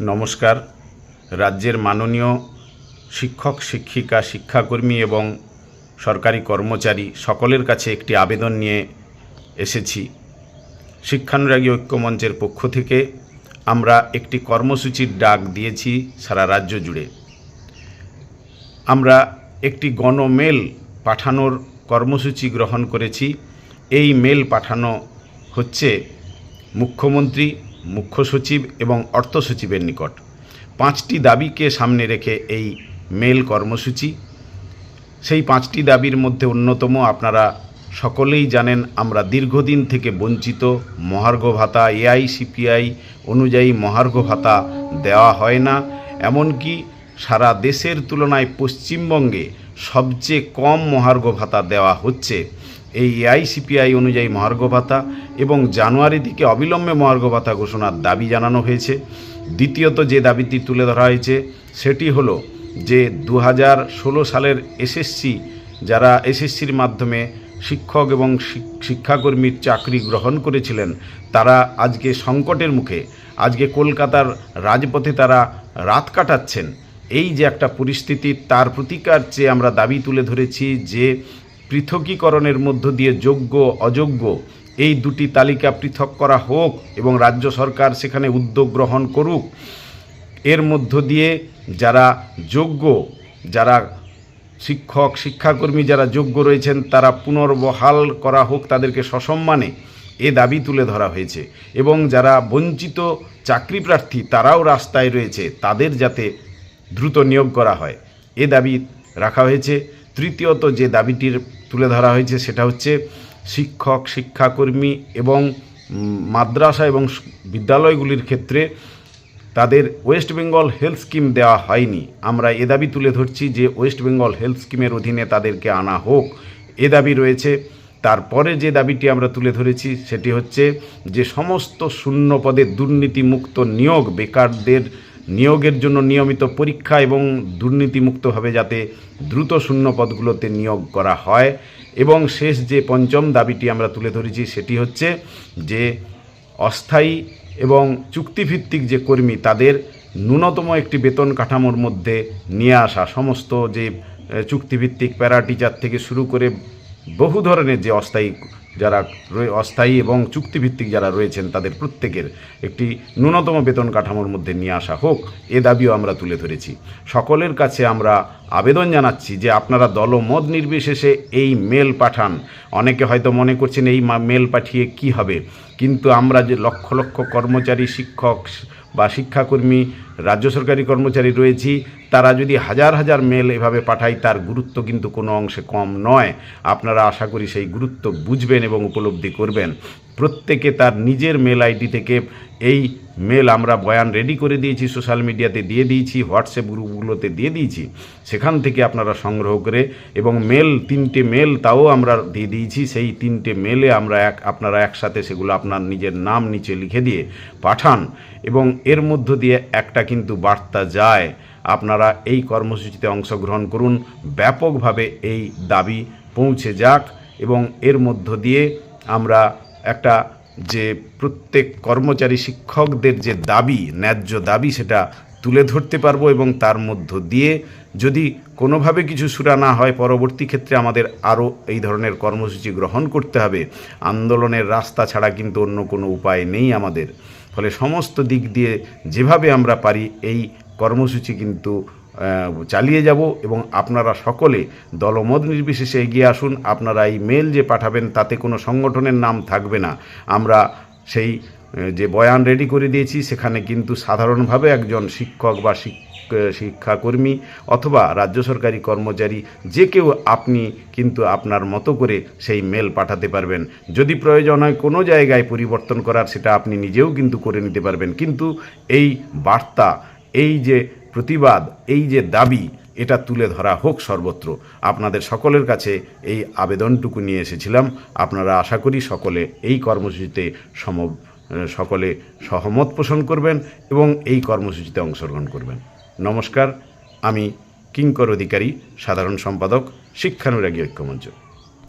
নমস্কার। রাজ্যের মাননীয় শিক্ষক, শিক্ষিকা, শিক্ষাকর্মী এবং সরকারি কর্মচারী সকলের কাছে একটি আবেদন নিয়ে এসেছি। শিক্ষানুরাগী ঐক্যমঞ্চের পক্ষ থেকে আমরা একটি কর্মসূচির ডাক দিয়েছি সারা রাজ্য জুড়ে। আমরা একটি গণমেল পাঠানোর কর্মসূচি গ্রহণ করেছি। এই মেল পাঠানো হচ্ছে মুখ্যমন্ত্রী মুখ্য সচিব এবং অর্থ সচিবের নিকট। পাঁচটি দাবিকে সামনে রেখে এই মেল কর্মসূচি। সেই পাঁচটি দাবির মধ্যে অন্যতম আপনারা সকলেই জানেন, আমরা দীর্ঘদিন থেকে বঞ্চিত, মহার্ঘ ভাতা, এআই, সিপিআই অনুযায়ী মহার্ঘ ভাতা দেওয়া হয় না। এমনকি সারা দেশের তুলনায় পশ্চিমবঙ্গে সবচেয়ে কম মহার্ঘ ভাতা দেওয়া হচ্ছে। এই এআইসিপিআই অনুযায়ী মহার্ঘ ভাতা এবং জানুয়ারি থেকে অবিলম্বে মহার্ঘ ভাতা ঘোষণার দাবি জানানো হয়েছে। দ্বিতীয়ত যে দাবিটি তুলে ধরা হয়েছে, সেটি হলো যে দু হাজার ষোলো সালের এসএসসি যারা এসএসসির মাধ্যমে শিক্ষক এবং শিক- শিক্ষাকর্মীর চাকরি গ্রহণ করেছিলেন, তারা আজকে সংকটের মুখে, আজকে কলকাতার রাজপথে তারা রাত কাটাচ্ছেন। এই যে একটা পরিস্থিতি, তার প্রতিকার চেয়ে আমরা দাবি তুলে ধরেছি যে পৃথকীকরণের মধ্য দিয়ে যোগ্য, অযোগ্য, এই দুটি তালিকা পৃথক করা হোক এবং রাজ্য সরকার সেখানে উদ্যোগ গ্রহণ করুক, এর মধ্য দিয়ে যারা যোগ্য, যারা শিক্ষক, শিক্ষাকর্মী যারা যোগ্য রয়েছেন, তারা পুনর্বহাল করা হোক তাদেরকে সসম্মানে এ দাবি তুলে ধরা হয়েছে। এবং যারা বঞ্চিত চাকরি প্রার্থী, তারাও রাস্তায় রয়েছে, তাদের যাতে দ্রুত নিয়োগ করা হয়, এ দাবি রাখা হয়েছে। তৃতীয়ত যে দাবিটির তুলে ধরা হয়েছে সেটা হচ্ছে শিক্ষক, শিক্ষাকর্মী এবং মাদ্রাসা এবং বিদ্যালয়গুলির ক্ষেত্রে তাদের ওয়েস্ট বেঙ্গল হেলথ স্কিম দেওয়া হয়নি। আমরা এ দাবি তুলে ধরছি যে ওয়েস্ট বেঙ্গল হেলথ স্কিমের অধীনে তাদেরকে আনা হোক। এ দাবি রয়েছে। তারপরে যে দাবিটি আমরা তুলে ধরেছি সেটি হচ্ছে যে সমস্ত শূন্য পদে দুর্নীতিমুক্ত নিয়োগ বেকারদের নিয়োগের জন্য নিয়মিত পরীক্ষা এবং দুর্নীতিমুক্তভাবে যাতে দ্রুত শূন্য পদগুলোতে নিয়োগ করা হয়। এবং শেষ যে পঞ্চম দাবিটি আমরা তুলে ধরেছি সেটি হচ্ছে যে অস্থায়ী এবং চুক্তিভিত্তিক যে কর্মী তাদের ন্যূনতম একটি বেতন কাঠামোর মধ্যে নিয়ে আসা, সমস্ত যে চুক্তিভিত্তিক প্যারা টিচার থেকে শুরু করে বহু ধরনের যে অস্থায়ী যারা অস্থায়ী এবং চুক্তিভিত্তিক যারা রয়েছেন, তাদের প্রত্যেকের একটি ন্যূনতম বেতন কাঠামোর মধ্যে নিয়ে আসা হোক, এ দাবিও আমরা তুলে ধরেছি। সকলের কাছে আমরা আবেদন জানাচ্ছি যে আপনারা দলমত নির্বিশেষে এই মেল পাঠান। অনেকে হয়তো মনে করছেন এই মেল পাঠিয়ে কি হবে? কিন্তু আমরা যে লক্ষ লক্ষ কর্মচারী, শিক্ষক বা শিক্ষাকর্মী, রাজ্য সরকারি কর্মচারী রয়েছি, তারা যদি হাজার হাজার মেল এভাবে পাঠায়, তার গুরুত্ব কিন্তু কোনো অংশে কম নয়। আপনারা আশা করি সেই গুরুত্ব বুঝবেন এবং উপলব্ধি করবেন। প্রত্যেকে তার নিজের মেল আইডি থেকে এই মেল আমরা বয়ান রেডি করে দিয়েছি, সোশ্যাল মিডিয়াতে দিয়ে দিয়েছি, হোয়াটসঅ্যাপ গ্রুপগুলোতে দিয়ে দিয়েছি। সেখান থেকে আপনারা সংগ্রহ করে এবং মেল, তিনটে মেল তাও আমরা দিয়ে দিয়েছি। সেই তিনটে মেলে আমরা এক, আপনারা একসাথে সেগুলো আপনার নিজের নাম নিচে লিখে দিয়ে পাঠান এবং এর মধ্য দিয়ে একটা কিন্তু বার্তা যায়। আপনারা এই কর্মসূচিতে অংশগ্রহণ করুন। ব্যাপকভাবে এই দাবি পৌঁছে যাক এবং এর মধ্য দিয়ে আমরা একটা যে প্রত্যেক কর্মচারী শিক্ষকদের যে দাবি, ন্যায্য দাবি, সেটা তুলে ধরতে পারব এবং তার মধ্য দিয়ে যদি কোনোভাবে কিছু সুরা না হয়, পরবর্তী ক্ষেত্রে আমাদের আরও এই ধরনের কর্মসূচি গ্রহণ করতে হবে। আন্দোলনের রাস্তা ছাড়া কিন্তু অন্য কোনো উপায় নেই আমাদের। ফলে সমস্ত দিক দিয়ে যেভাবে আমরা পারি, এই কর্মসূচি কিন্তু চালিয়ে যাব এবং আপনারা সকলে দলমত নির্বিশেষে এগিয়ে আসুন। আপনারা এই মেল যে পাঠাবেন তাতে কোনো সংগঠনের নাম থাকবে না। আমরা সেই যে বয়ান রেডি করে দিয়েছি, সেখানে কিন্তু সাধারণভাবে একজন শিক্ষক বা শিক্ষাকর্মী অথবা রাজ্য সরকারি কর্মচারী, যে কেউ আপনি কিন্তু আপনার মতো করে সেই মেল পাঠাতে পারবেন। যদি প্রয়োজন হয় কোনো জায়গায় পরিবর্তন করার, সেটা আপনি নিজেও কিন্তু করে নিতে পারবেন। কিন্তু এই বার্তা, এই যে প্রতিবাদ, এই যে দাবি, এটা তুলে ধরা হোক সর্বত্র। আপনাদের সকলের কাছে এই আবেদনটুকু নিয়ে এসেছিলাম। আপনারা আশা করি সকলে এই কর্মসূচিতে সম, সকলে সহমত পোষণ করবেন এবং এই কর্মসূচিতে অংশগ্রহণ করবেন। নমস্কার, আমি কিঙ্কর অধিকারী, সাধারণ সম্পাদক, শিক্ষানুরাগী ঐক্যমঞ্চ।